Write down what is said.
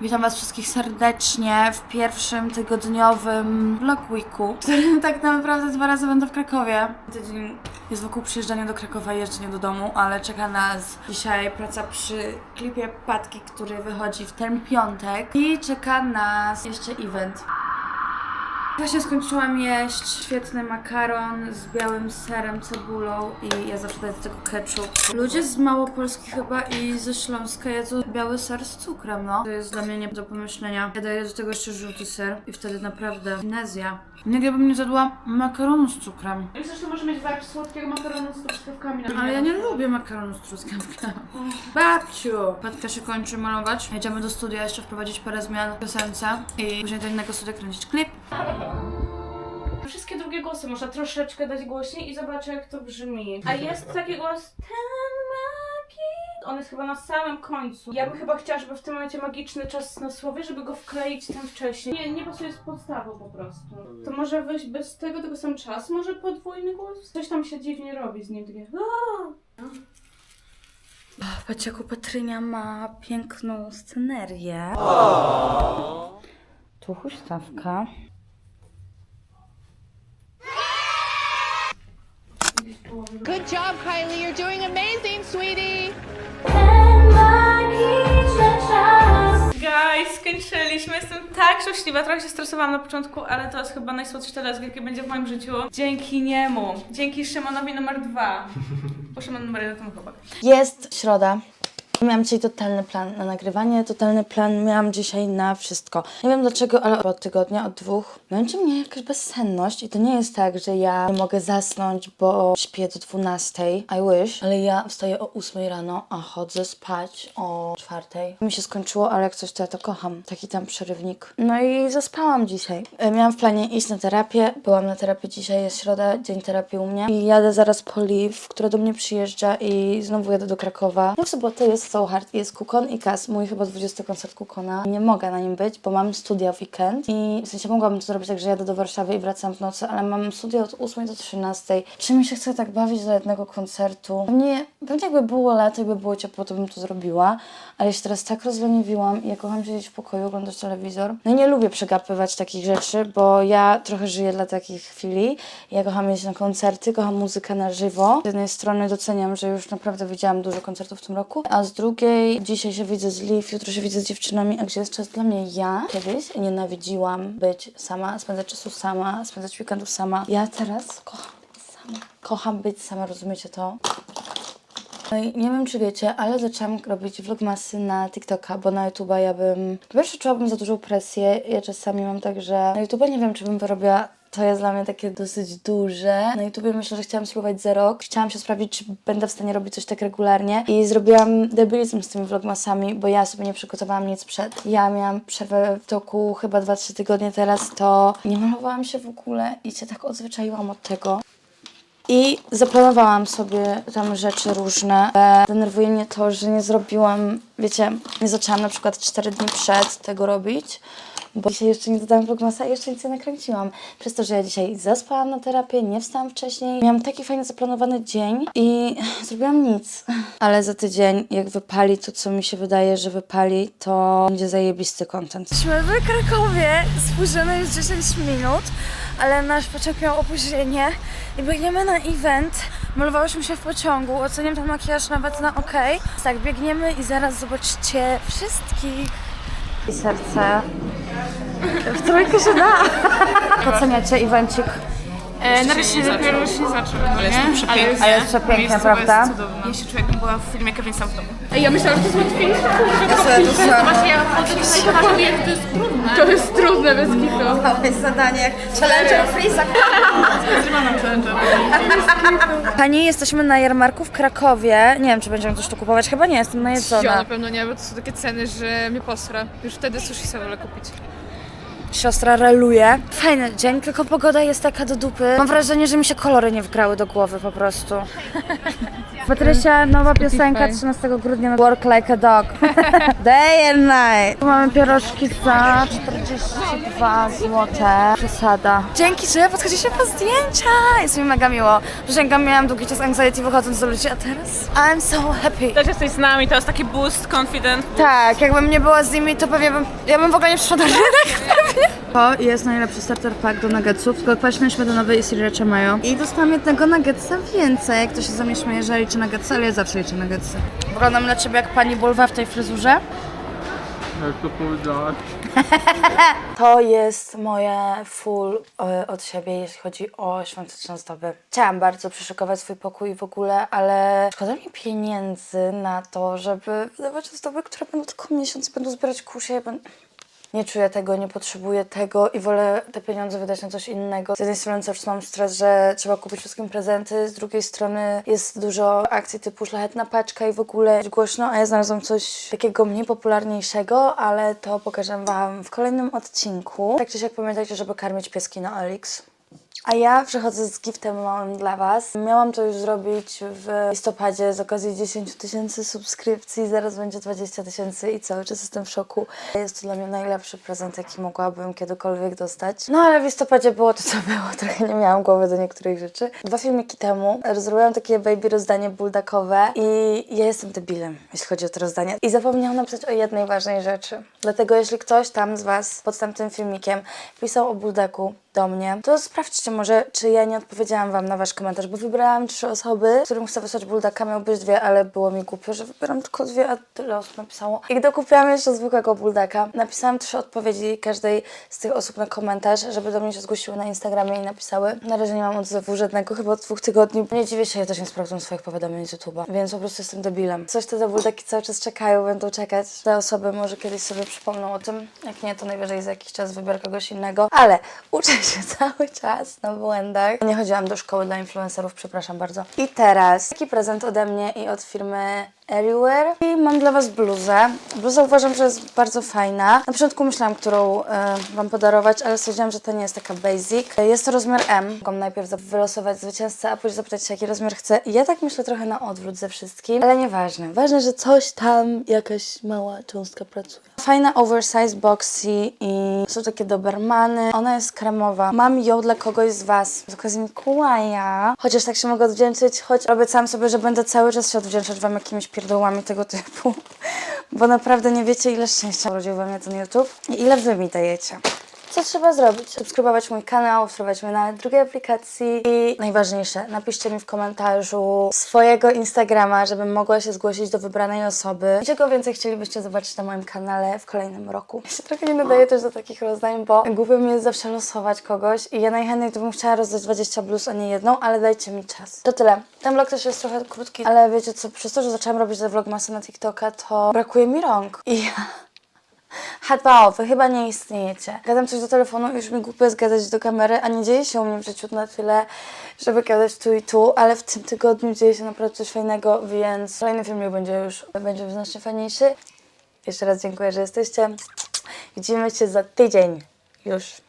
Witam Was wszystkich serdecznie w pierwszym tygodniowym vlog weeku, w którym tak naprawdę dwa razy będę w Krakowie. Tydzień jest wokół przyjeżdżania do Krakowa i jeżdżenia do domu, ale czeka nas dzisiaj praca przy klipie Patki, który wychodzi w ten piątek i czeka nas jeszcze event. Właśnie skończyłam jeść świetny makaron z białym serem, cebulą i ja zawsze daję do tego ketchup. Ludzie z Małopolski chyba i ze Śląska jedzą biały ser z cukrem, no. To jest dla mnie nie do pomyślenia. Ja daję do tego jeszcze żółty ser i wtedy naprawdę finezja. Nigdy bym nie zjadła makaronu z cukrem. Myślę, że może mieć vibe słodkiego makaronu z truskawkami. na Ale ja nie lubię makaronu z truskawkami. Babciu! Patka się kończy malować. Jedziemy do studia jeszcze wprowadzić parę zmian w piosence i później do innego studia kręcić klip. Wszystkie drugie głosy można troszeczkę dać głośniej i zobaczę jak to brzmi. A jest taki głos ten magi. On jest chyba na samym końcu. Ja bym chyba chciała, żeby w tym momencie magiczny czas na słowie, żeby go wkleić ten wcześniej. Nie, nie pasuje z podstawą po prostu. To może wyjść bez tego, tylko sam czas. Może podwójny głos? Coś tam się dziwnie robi z nim. Takie... "Aaa". Patrzcie, jaką Patrynia ma piękną scenerię. Tu huśtawka. Good job, Kylie. You're doing amazing, sweetie. Guys, skończyliśmy. Jestem tak szczęśliwa. Trochę się stresowałam na początku, ale to jest chyba najsłodszy telesk, jaki będzie w moim życiu. Dzięki niemu. Dzięki Szymonowi numer dwa. Bo Szymon numer jeden to mój chłopak. Jest środa. Miałam dzisiaj totalny plan na nagrywanie, totalny plan miałam dzisiaj na wszystko. Nie wiem dlaczego, ale od tygodnia, od dwóch, męczy mnie jakaś bezsenność i to nie jest tak, że ja nie mogę zasnąć, bo śpię do 12, I wish, ale ja wstaję o 8 rano, a chodzę spać o 4. Mi się skończyło, ale jak coś to ja to kocham. Taki tam przerywnik. No i zaspałam dzisiaj. E, Miałam w planie iść na terapię, byłam na terapii dzisiaj, jest środa, dzień terapii u mnie i jadę zaraz po Liv, która do mnie przyjeżdża i znowu jadę do Krakowa. W sobotę jest So Hard, jest Kukon i Kas, mój chyba 20 koncert Kukona. Nie mogę na nim być, bo mam studia w weekend i w sensie mogłabym to zrobić tak, że jadę do Warszawy i wracam w nocy, ale mam studia od 8 do 13. Czy mi się chce tak bawić do jednego koncertu? Pewnie, pewnie jakby było lato, jakby było ciepło, to bym to zrobiła, ale ja się teraz tak rozleniwiłam i ja kocham siedzieć w pokoju, oglądać telewizor. No i nie lubię przegapywać takich rzeczy, bo ja trochę żyję dla takich chwili. Ja kocham jeździć na koncerty, kocham muzykę na żywo. Z jednej strony doceniam, że już naprawdę widziałam dużo koncertów w tym roku, a z drugiej dzisiaj się widzę z Liv, jutro się widzę z dziewczynami, a gdzie jest czas dla mnie? Ja kiedyś nienawidziłam być sama, spędzać czasu sama, spędzać weekendów sama. Ja teraz kocham być sama. Kocham być sama, rozumiecie to? No i nie wiem, czy wiecie, ale zaczęłam robić vlogmasy na TikToka, bo na YouTube'a ja bym... Po pierwsze, czułabym za dużą presję. Ja czasami mam tak, że na YouTube'a nie wiem, czy bym wyrobiła to jest dla mnie takie dosyć duże. Na YouTubie myślę, że chciałam spróbować za rok. Chciałam się sprawdzić, czy będę w stanie robić coś tak regularnie. I zrobiłam debilizm z tymi vlogmasami, bo ja sobie nie przygotowałam nic przed. Ja miałam przerwę w toku chyba 2-3 tygodnie teraz, to nie malowałam się w ogóle i się tak odzwyczaiłam od tego. I zaplanowałam sobie tam rzeczy różne. E, Denerwuje mnie to, że nie zrobiłam, wiecie, nie zaczęłam na przykład 4 dni przed tego robić, bo dzisiaj jeszcze nie dodałam vlogmasa i jeszcze nic nie nakręciłam. Przez to, że ja dzisiaj zaspałam na terapię, nie wstałam wcześniej. Miałam taki fajnie zaplanowany dzień i zrobiłam nic. Ale za tydzień, jak wypali to, co mi się wydaje, że wypali, to będzie zajebisty content. Jesteśmy w Krakowie, spóźniamy już 10 minut, ale nasz pociąg miał opóźnienie i biegniemy na event. Malowałyśmy się w pociągu, oceniam ten makijaż nawet na ok. Tak, biegniemy i zaraz zobaczycie wszystkich. I serce. W trójkę się da. Oceniacie evencik. E, na razie dopiero już nie zaczął, no nie? Ale jest, A jest przepięknie, prawda? Ja się czuję, jakbym była w filmie Kevin sam w domu. Ej, ja myślałam, że to jest łatwiejsze. Ja Właśnie ja wchodzę tutaj pokazuję, że to jest trudne. To jest trudne, bez kitu. Małe zadanie. Challenger Freeza. Pani, jesteśmy na jarmarku w Krakowie. Nie wiem, czy będziemy coś tu kupować. Chyba nie, jestem Ja najedzona. na pewno nie, bo to są takie ceny, że mnie posra. Już wtedy sushi sobie wolę kupić. Siostra reluje. Fajny dzień, tylko pogoda jest taka do dupy. Mam wrażenie, że mi się kolory nie wgrały do głowy po prostu. Patrysia, nowa piosenka 13 grudnia Work Like a Dog. Day and night. Tu mamy pierożki za 42 zł. Przesada. Dzięki, że podchodzicie po zdjęcia. Jest mi mega miło. Przysięgam, miałam długi czas anxiety wychodząc do ludzi, a teraz I'm so happy. Też jesteś z nami, to jest taki boost, confident. Tak, jakbym nie była z nimi, to pewnie bym, ja bym w ogóle nie przyszła do rynek. To jest najlepszy starter pack do nuggetsów, tylko do nowej i sriracha mayo. I dostałam jednego nuggetsa więcej, jak to się śmieje, że liczy nuggetsy, ale ja zawsze liczę nuggetsy. Wyglądam na ciebie jak pani Bulwa w tej fryzurze. Jak to powiedziałaś? To jest moje full e, od siebie, jeśli chodzi o świąteczne ozdoby. Chciałam bardzo przyszykować swój pokój w ogóle, ale szkoda mi pieniędzy na to, żeby wydawać ozdoby, które będą tylko miesiąc będą zbierać kusie. Ben- Nie czuję tego, nie potrzebuję tego i wolę te pieniądze wydać na coś innego. Z jednej strony cały mam stres, że trzeba kupić wszystkim prezenty, z drugiej strony jest dużo akcji typu szlachetna paczka i w ogóle głośno, a ja znalazłam coś takiego mniej popularniejszego, ale to pokażę Wam w kolejnym odcinku. Tak czy siak pamiętajcie, żeby karmić pieski na Elix. A ja przychodzę z giftem małym dla Was. Miałam to już zrobić w listopadzie z okazji 10 tysięcy subskrypcji, zaraz będzie 20 tysięcy i cały czas jestem w szoku. Jest to dla mnie najlepszy prezent, jaki mogłabym kiedykolwiek dostać. No ale w listopadzie było to, co było. Trochę nie miałam głowy do niektórych rzeczy. Dwa filmiki temu zrobiłam takie baby rozdanie buldakowe i ja jestem debilem, jeśli chodzi o to rozdanie. I zapomniałam napisać o jednej ważnej rzeczy. Dlatego jeśli ktoś tam z Was pod tamtym filmikiem pisał o buldaku, do mnie, to sprawdźcie może, czy ja nie odpowiedziałam Wam na Wasz komentarz, bo wybrałam trzy osoby, którym chcę wysłać buldaka, miał być dwie, ale było mi głupio, że wybieram tylko dwie, a tyle osób napisało. I gdy kupiłam jeszcze zwykłego buldaka, napisałam trzy odpowiedzi każdej z tych osób na komentarz, żeby do mnie się zgłosiły na Instagramie i napisały. Na razie nie mam odzewu żadnego, chyba od dwóch tygodni. Nie dziwię się, ja też nie sprawdzam swoich powiadomień z YouTube'a, więc po prostu jestem debilem. Coś te buldaki cały czas czekają, będą czekać. Te osoby może kiedyś sobie przypomną o tym, jak nie, to najwyżej za jakiś czas wybiorę kogoś innego, ale uczę się cały czas na błędach. Nie chodziłam do szkoły dla influencerów, przepraszam bardzo. I teraz taki prezent ode mnie i od firmy Everywhere. I mam dla Was bluzę. Bluza uważam, że jest bardzo fajna. Na początku myślałam, którą e, Wam podarować, ale stwierdziłam, że to nie jest taka basic. E, Jest to rozmiar M. Mogłam najpierw wylosować zwycięzcę, a później zapytać się, jaki rozmiar chcę. I ja tak myślę trochę na odwrót ze wszystkim, ale nieważne. Ważne, że coś tam, jakaś mała cząstka pracuje. Fajna oversize boxy i są takie dobermany. Ona jest kremowa. Mam ją dla kogoś z Was z okazji Mikołaja. Chociaż tak się mogę odwdzięczyć, choć obiecałam sobie, że będę cały czas się odwdzięczać Wam jakimiś pierdołami tego typu. Bo naprawdę nie wiecie, ile szczęścia urodził we mnie ten YouTube i ile Wy mi dajecie. Co trzeba zrobić? Subskrybować mój kanał, obserwować mnie na drugiej aplikacji i najważniejsze, napiszcie mi w komentarzu swojego Instagrama, żebym mogła się zgłosić do wybranej osoby. I czego więcej chcielibyście zobaczyć na moim kanale w kolejnym roku. Ja się trochę nie nadaję też do takich rozdań, bo głupio mi jest zawsze losować kogoś i ja najchętniej to bym chciała rozdać 20 bluz, a nie jedną, ale dajcie mi czas. To tyle. Ten vlog też jest trochę krótki, ale wiecie co, przez to, że zaczęłam robić te vlogmasy na TikToka, to brakuje mi rąk. I ja... H2O, wy chyba nie istniejecie. Gadam coś do telefonu już mi głupio jest gadać do kamery, a nie dzieje się u mnie w życiu na tyle, żeby gadać tu i tu, ale w tym tygodniu dzieje się naprawdę coś fajnego, więc kolejny filmik będzie już będzie znacznie fajniejszy. Jeszcze raz dziękuję, że jesteście. Widzimy się za tydzień już.